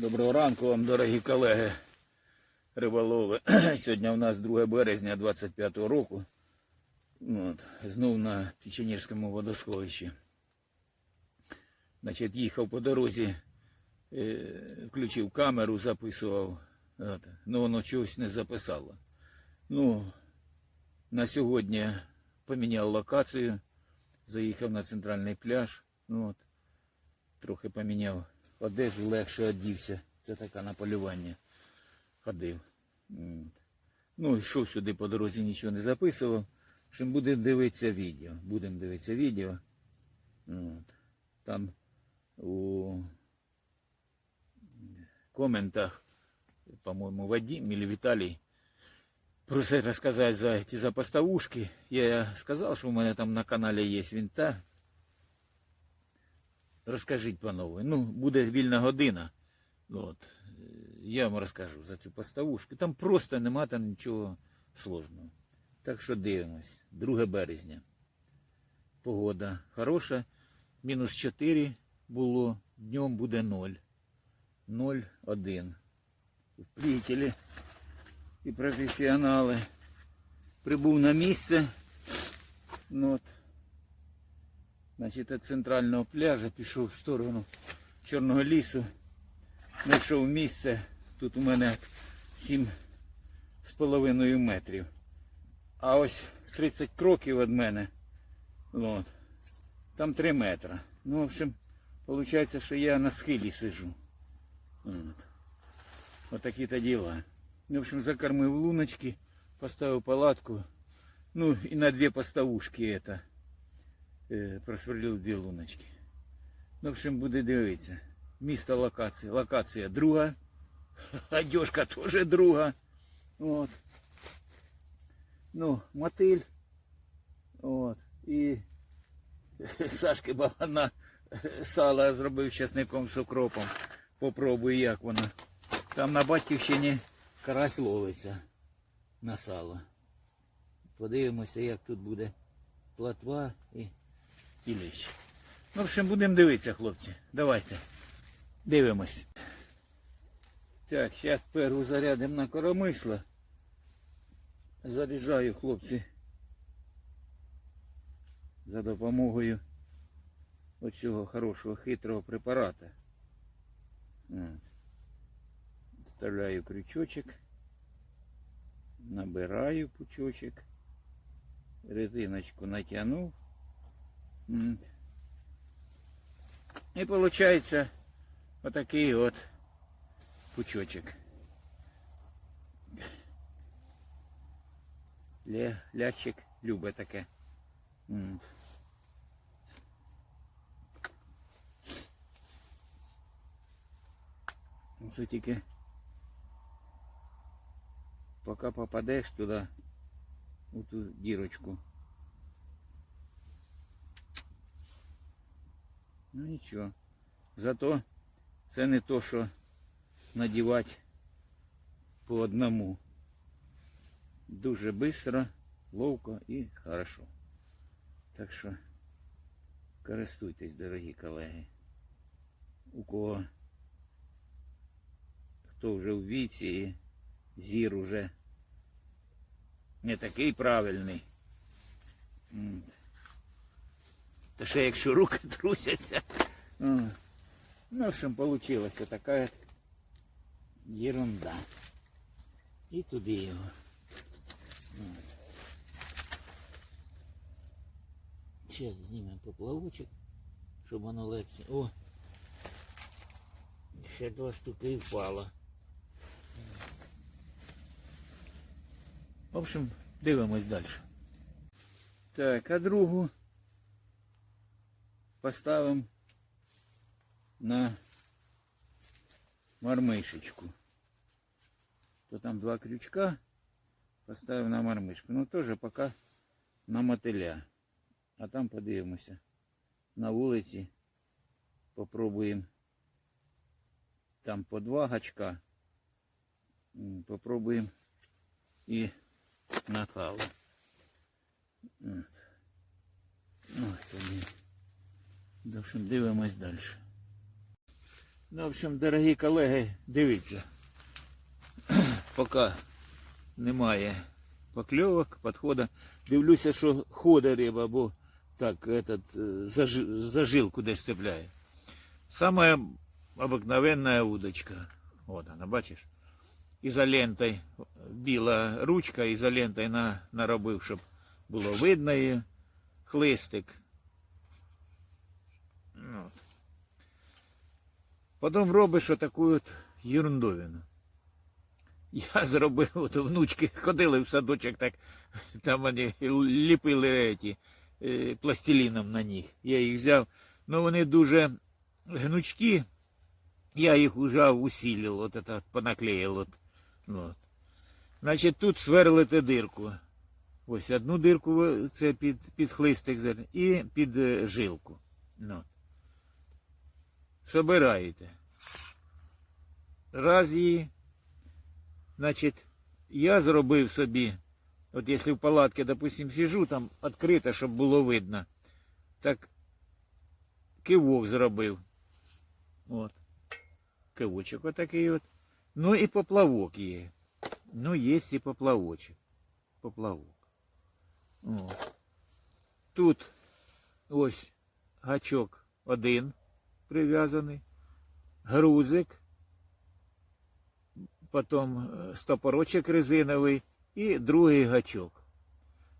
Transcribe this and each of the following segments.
Доброго ранку вам, дорогі колеги риболови. Сьогодні у нас 2 березня 25 року. От, знов на Печенірському водосховищі. Значить, їхав по дорозі, е, включив камеру, записував. От, ну, воно чогось не записало. Ну, на сьогодні поміняв локацію, заїхав на центральний пляж. Ну, от, трохи поміняв одежу, легше одівся. Це така на полювання ходив. Ну, йшов сюди по дорозі, нічого не записував. В общем, будемо дивитися відео. Будемо дивитися відео. От. Там у коментах, по-моєму, Вадим или Віталій просить розказати за ці за поставушки. Я сказав, що у мене там на каналі є вінта. Розкажіть, панове. Ну, буде вільна година. Ну, От. е, Я вам розкажу за цю поставушку. Там просто нема там нічого сложного. Так що дивимось. 2 березня. Погода хороша. Мінус 4 було. Днем буде 0. 0,1. Вплітелі і професіонали. Прибув на місце. Ну, от. Значить, від центрального пляжа пішов в сторону Чорного лісу. Знайшов місце. Тут у мене 7 з половиною метрів. А ось 30 кроків від мене. От, там 3 метри. Ну, в общем, виходить, що я на схилі сижу. От. Отакі то діла. Ну, в общем, закормив луночки, поставив палатку. Ну, і на дві поставушки это просверлив дві луночки. Ну, в общем, буде дивитися. Місто локації. Локація друга. Одежка теж друга. От. Ну, мотиль. От. І Сашки Багана сало зробив з часником з укропом. Попробую, як воно. Там на батьківщині карась ловиться на сало. Подивимося, як тут буде платва і, і лещ. Ну, в общем, будемо дивитися, хлопці. Давайте. Дивимось. Так, зараз перву зарядимо на коромисло. Заряджаю, хлопці. За допомогою оцього хорошого хитрого препарата. Вставляю крючочок. Набираю пучочок. Резиночку натягнув. М. І виходить отакий от пучочок. Ля, лящик любить таке. М. Це тільки поки попадеш туди, у ту дірочку. Ну нічого. Зато це не то, що надівати по одному. Дуже швидко, ловко і хорошо. Так що користуйтесь, дорогі колеги. У кого хто вже в віці і зір уже не такий правильний. М. Та ще якщо руки трусяться. М. Ну, в общем, получилась така от ерунда. І туди його. От. Ще знімемо поплавочок, щоб воно легше. О! Ще два штуки і впало. В общем, дивимось далі. Так, а другу поставимо на мармишечку. То там два крючка поставив на мармишку. Ну теж поки на мотиля. А там подивимося. На вулиці попробуємо. Там по два гачка. М, Попробуємо і на каву. От. Ну, тоді. В общем, дивимось далі. Ну, в общем, дорогі колеги, дивіться. Поки немає покльовок, підходу. Дивлюся, що ходить риба, бо так этот, е, заж- зажилку десь цепляє. Самая обыкновенная удочка. Вот она, бачиш? Ізолентой, біла ручка, ізолентой на, наробив, щоб було видно її. Хлистик. Ну, от. Потім робиш отаку от ерундовину. Я зробив, от внучки ходили в садочок, так там вони ліпили ті, е, пластиліном на них. Я їх взяв. Ну вони дуже гнучкі. Я їх уже усилил, от это, понаклеїв. От. От. Значить, тут сверлите дирку. Ось одну дирку це під, під хлистик і під е, жилку. Ну. Собираєте. Раз її. Значить, я зробив собі, от якщо в палатці, допустим, сижу, там відкрито, щоб було видно, так кивок зробив. От. Кивочок отакий от. Ну і поплавок є. Ну, є і поплавочок. Поплавок. От. Тут ось гачок один прив'язаний, грузик, потім е, стопорочок резиновий і другий гачок.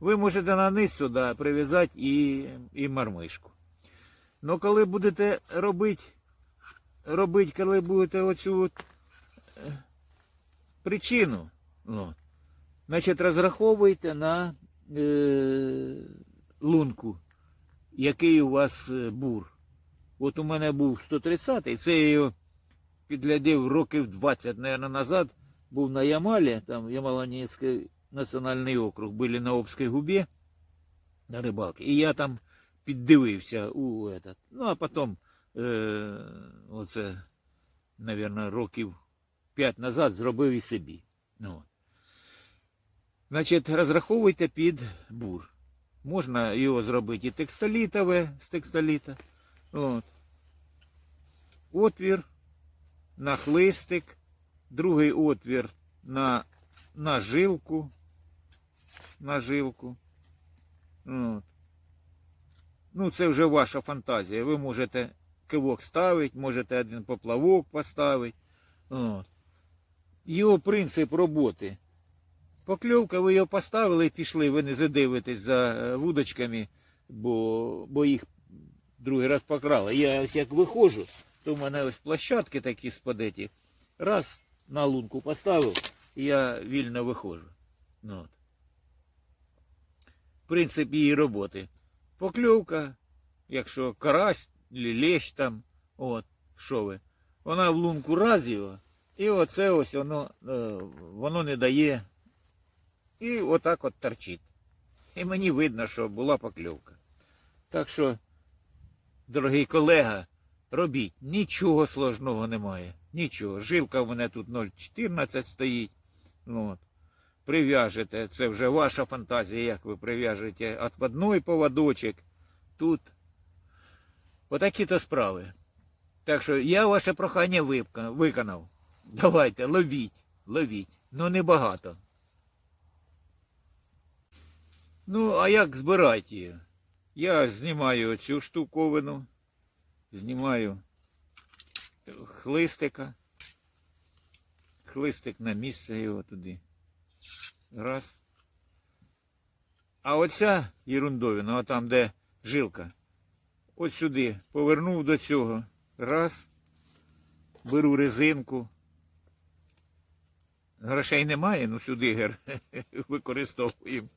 Ви можете на низ сюди прив'язати і, і мармишку. Ну, коли будете робити, робити, коли будете оцю от, е, причину, ну, значить розраховуйте на е, лунку, який у вас е, бур. От у мене був 130-й, це я його підглядів років 20, мабуть, назад, був на Ямалі, там Ямало-Ненецький національний округ, були на Обській губі на рибалці. І я там піддивився у этот. Ну, а потім, е, оце, мабуть, років 5 назад зробив і собі. Ну. Значить, розраховуйте під бур. Можна його зробити і текстолітове з текстоліта. От. Отвір на хлистик, другий отвір на, на жилку. На жилку. От. Ну, це вже ваша фантазія. Ви можете кивок ставити, можете один поплавок поставити. От. Його принцип роботи. Покльовка, ви його поставили і пішли, ви не задивитесь за е, вудочками, бо, бо їх другий раз покрали. Я ось як виходжу, то в мене ось площадки такі спадеті. Раз на лунку поставив, і я вільно виходжу. Ну, от. Принцип її роботи. Покльовка, якщо карась, чи лещ там, от, що ви, вона в лунку раз його, і оце ось воно, е, воно не дає. І отак от торчить. І мені видно, що була покльовка. Так що, Дорогий колега, робіть, нічого сложного немає. Нічого. Жилка в мене тут 0,14 стоїть. Ну, От. Прив'яжете, це вже ваша фантазія, як ви прив'яжете отводной поводочок. Тут отакі-то справи. Так що я ваше прохання виконав. Давайте, ловіть, ловіть. Ну небагато. Ну, а як збирати її? Я знімаю цю штуковину, знімаю хлистика. Хлистик на місце його туди. Раз. А оця ерундовина, от там, де жилка, от сюди повернув до цього. Раз. Беру резинку. Грошей немає, ну сюди гер, використовуємо.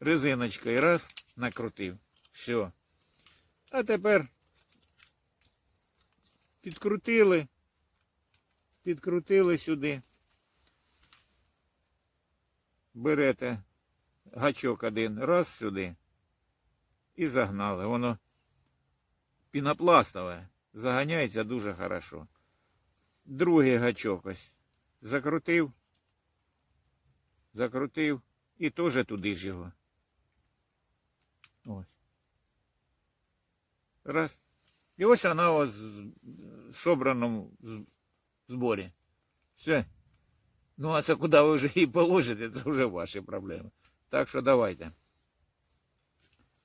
Резиночка і раз, накрутив. Все. А тепер підкрутили, підкрутили сюди. Берете гачок один раз сюди і загнали. Воно пінопластове, заганяється дуже хорошо. Другий гачок ось закрутив, закрутив і теж туди ж його. Ось. Раз. І ось вона у вас в собраному зборі. Все. Ну, а це куди ви вже її положите, це вже ваші проблеми. Так що давайте.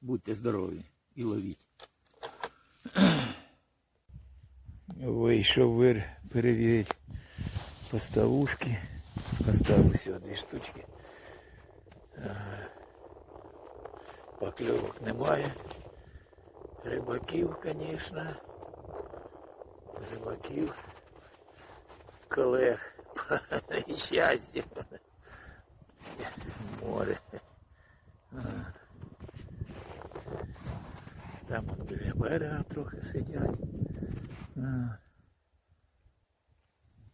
Будьте здорові і ловіть. Вийшов вир перевірити поставушки. Поставив сюди дві штучки. Ага. Покльовок немає. Рибаків, звісно. Рибаків. Колег. Щастя. Море. Там от біля берега трохи сидять. От.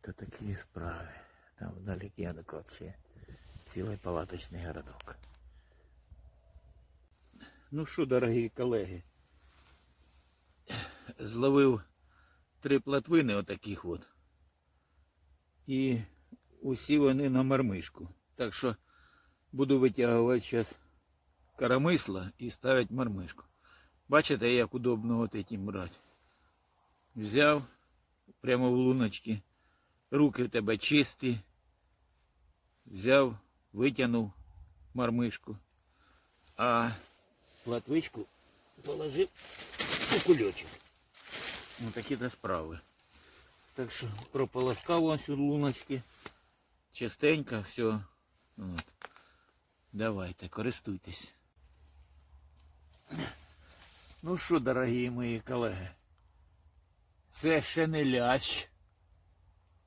То такі справи. Там вдалеке взагалі цілий палаточний городок. Ну що, дорогі колеги, зловив три платвини отаких от. І усі вони на мармишку. Так що буду витягувати зараз коромисла і ставити мармишку. Бачите, як удобно от этим брати. Взяв прямо в луночки. Руки в тебе чисті. Взяв, витягнув мармишку. А платвичку положив у кульочок. Ну такі то справи. Так що прополоскав ось луночки. Частенько все. От. Давайте, користуйтесь. Ну що, дорогі мої колеги, це ще не лящ.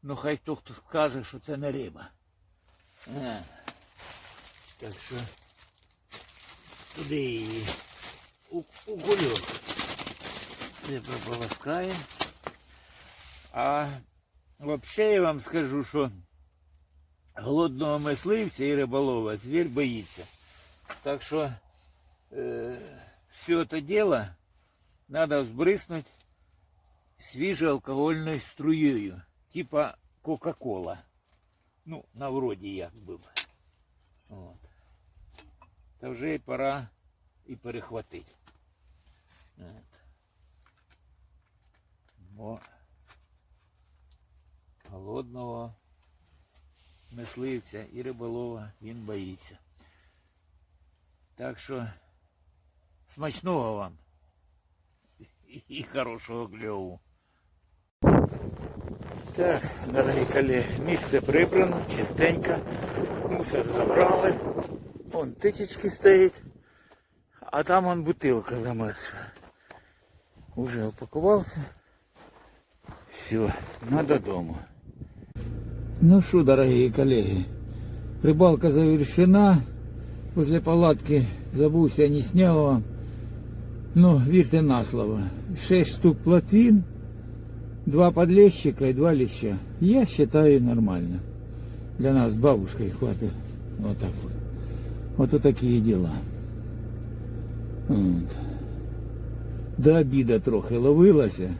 Ну хай хто хто скаже, що це не риба. А. Так що туди її у, у кульок. Це прополоскає. А взагалі я вам скажу, що голодного мисливця і риболова звір боїться. Так що е, все це діло треба взбриснути свіжою алкогольною струєю, типа Кока-Кола. Ну, на вроді як би. б. От. Та вже і пора і перехватити. Бо голодного мисливця і риболова він боїться. Так що смачного вам і хорошого кльову. Так, дорогі колеги, місце прибрано, чистенько, мусор забрали. Вон тичечки стоїть, а там вон бутилка замерзла. Уже упакувався. Все, на додому. Ну что, дорогие коллеги, рыбалка завершена. Возле палатки забувся, не снял вам. Ну, вірте на слово. Шесть штук плотвин, два подлещика и два леща. Я считаю нормально. Для нас с бабушкой хватит. Вот так вот. Вот, вот такие дела. Вот. До обіда трохи ловилася,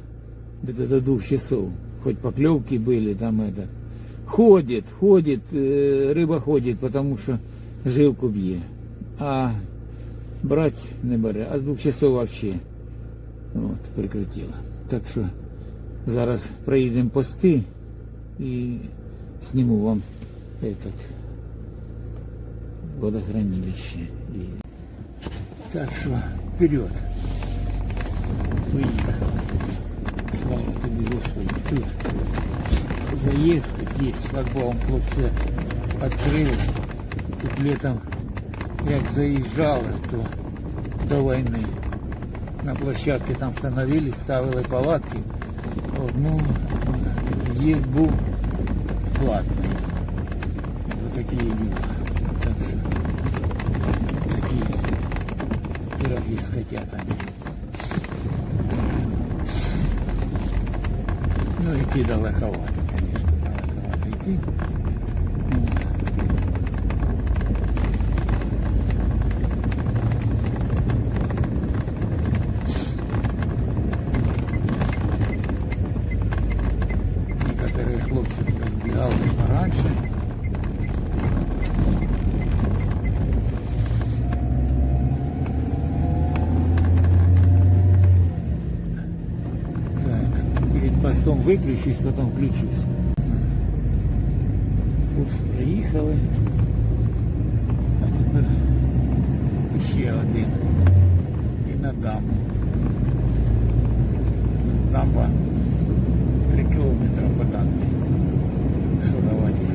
где-то до двух часов. Хоть поклевки были там этот. Ходит, ходит, э, рыба ходит, потому что жилку б'є. А брать не бере. А з двох часов вообще от, прикрутила. Так що зараз проїдемо пости і зніму вам этот водохранилище. І... Так що вперед. Поїхали. Слава тобі, Господи. Тут заезд, тут есть шлагбаум хлопцы открыли. Тут летом, як заїжджали, то до війни на площадці там становились, ставили палатки. От, ну, в'їзд був платний. Вот такие дела. Так що такі пироги з котятами. Ну, идти далековато, конечно, далековато идти. Некоторые хлопцы разбегались пораньше. виключусь, потім включусь. Пост приїхали. А тепер ще один. І на дамбу. Дамба 3 кілометри по дамбі. Шуровать,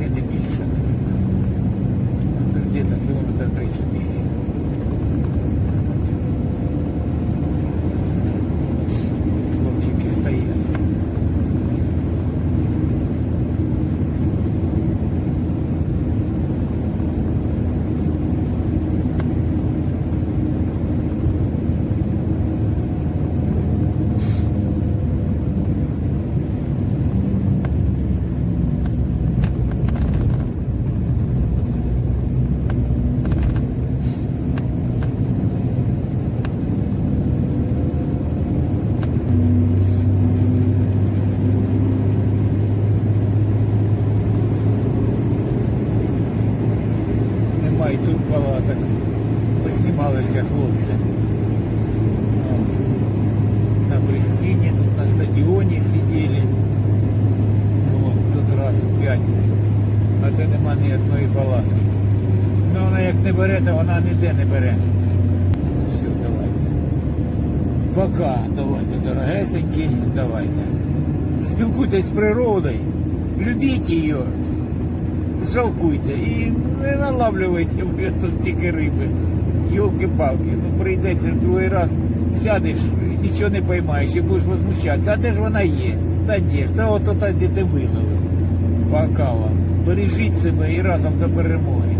Як не бере, то вона ніде не бере. Все, давайте. Пока, давайте, дорогесенькі, давайте. Спілкуйтесь з природою, любіть її, жалкуйте і не налавлюйте ви тут стільки риби. Йолки-палки, ну прийдеться ж другий раз, сядеш, нічого не поймаєш і будеш возмущатися. А де ж вона є? Та ж? Та от та де ти виловив. Пока вам. Бережіть себе і разом до перемоги.